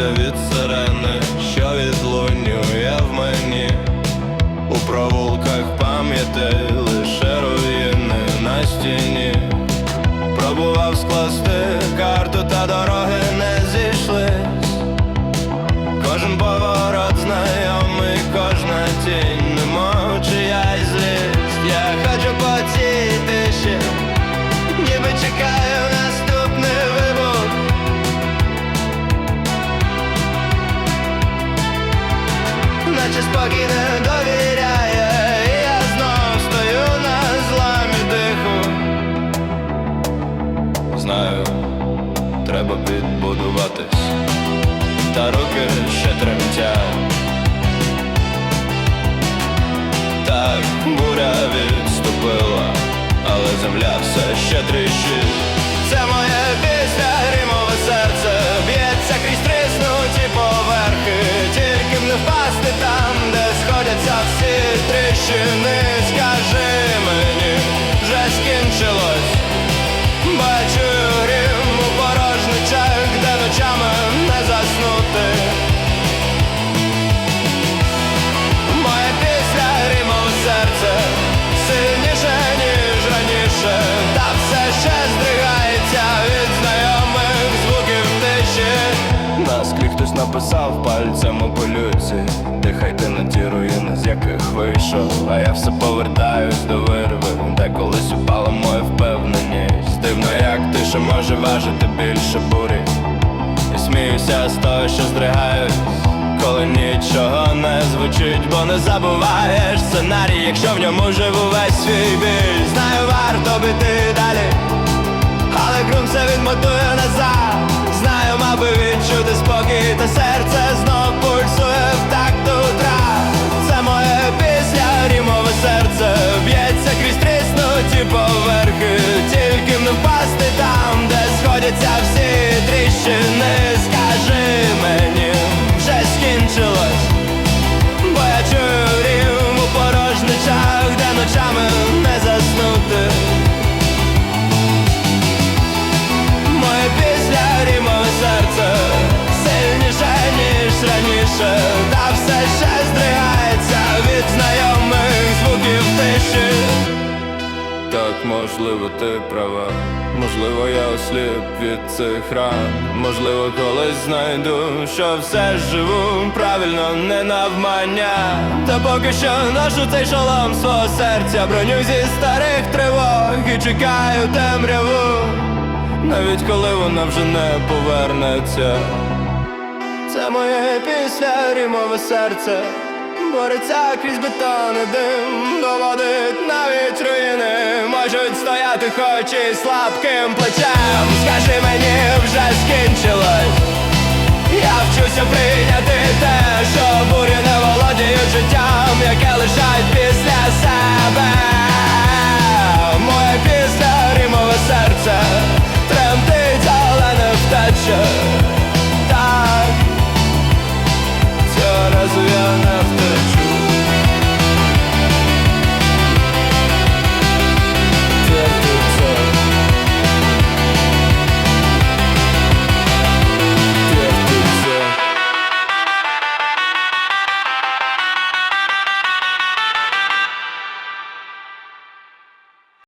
від сирени, що відлунює в мені. У провулках пам'яті лише руїни на стіні. Пробував скласти карту, та дороги не зійшлись. Кожен поворот знайомий, кожна тінь, Наче спокійне довіряє, я знов стою на зламі диху. Знаю, треба підбудуватись, та руки ще тремтять. Так, буря відступила, але земля все ще тріщить. imagine написав пальцем у полюці Дихайте на ті руїни, з яких вийшов. А я все повертаюсь до вирви, де колись упала моя впевненість. Дивно, як тиша може важити більше бурі. І сміюся з того, що здригаюсь, коли нічого не звучить, бо не забуваєш сценарій, якщо в ньому живу весь свій біль. Знаю, варто піти спокій, та серце можливо, ти права, можливо, я осліп від цих ран, можливо, колись знайду, що все живу правильно, не навмання. Та поки що ношу цей шолом свого серця, броню зі старих тривог і чекаю темряву, навіть коли вона вже не повернеться. Це моє після рімове серце. Бореться крізь бетон і дим навіть руїни ти хоч і слабким плечем. Скажи мені вже скінчилось? Я вчуся прийняти те, що бурі не володіють життям, яке лишають після себе.